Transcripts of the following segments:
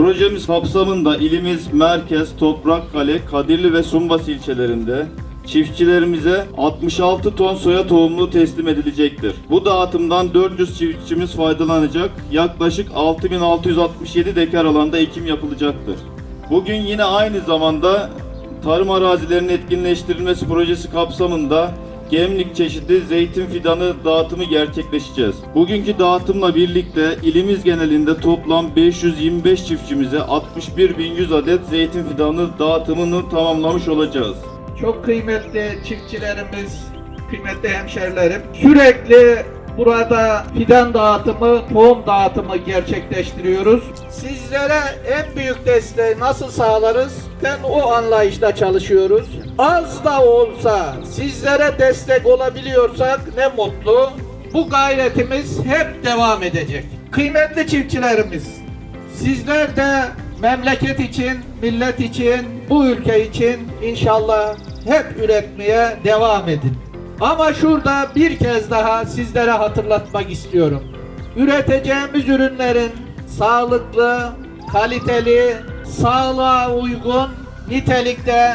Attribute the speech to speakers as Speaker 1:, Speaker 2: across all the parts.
Speaker 1: Projemiz kapsamında ilimiz Merkez, Toprakkale, Kadirli ve Sumbas ilçelerinde çiftçilerimize 66 ton soya tohumluğu teslim edilecektir. Bu dağıtımdan 400 çiftçimiz faydalanacak. Yaklaşık 6667 dekar alanda ekim yapılacaktır. Bugün yine aynı zamanda tarım arazilerinin etkinleştirilmesi projesi kapsamında Gemlik çeşidi zeytin fidanı dağıtımı gerçekleşeceğiz. Bugünkü dağıtımla birlikte ilimiz genelinde toplam 525 çiftçimize 61.100 adet zeytin fidanı dağıtımını tamamlamış olacağız.
Speaker 2: Çok kıymetli çiftçilerimiz, kıymetli hemşerilerim sürekli burada fidan dağıtımı, tohum dağıtımı gerçekleştiriyoruz. Sizlere en büyük desteği nasıl sağlarız? Ben o anlayışla çalışıyoruz. Az da olsa sizlere destek olabiliyorsak ne mutlu. Bu gayretimiz hep devam edecek. Kıymetli çiftçilerimiz, Sizler de memleket için, millet için, bu ülke için inşallah hep üretmeye devam edin. Ama şurada bir kez daha sizlere hatırlatmak istiyorum. Üreteceğimiz ürünlerin sağlıklı, kaliteli, sağlığa uygun nitelikte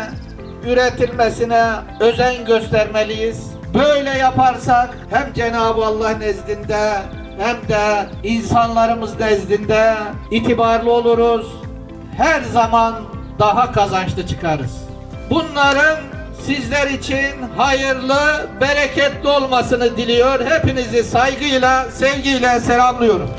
Speaker 2: üretilmesine özen göstermeliyiz. Böyle yaparsak hem Cenab-ı Allah nezdinde hem de insanlarımız nezdinde itibarlı oluruz. Her zaman daha kazançlı çıkarız. Bunların sizler için hayırlı, bereketli olmasını diliyor. Hepinizi saygıyla, sevgiyle selamlıyorum.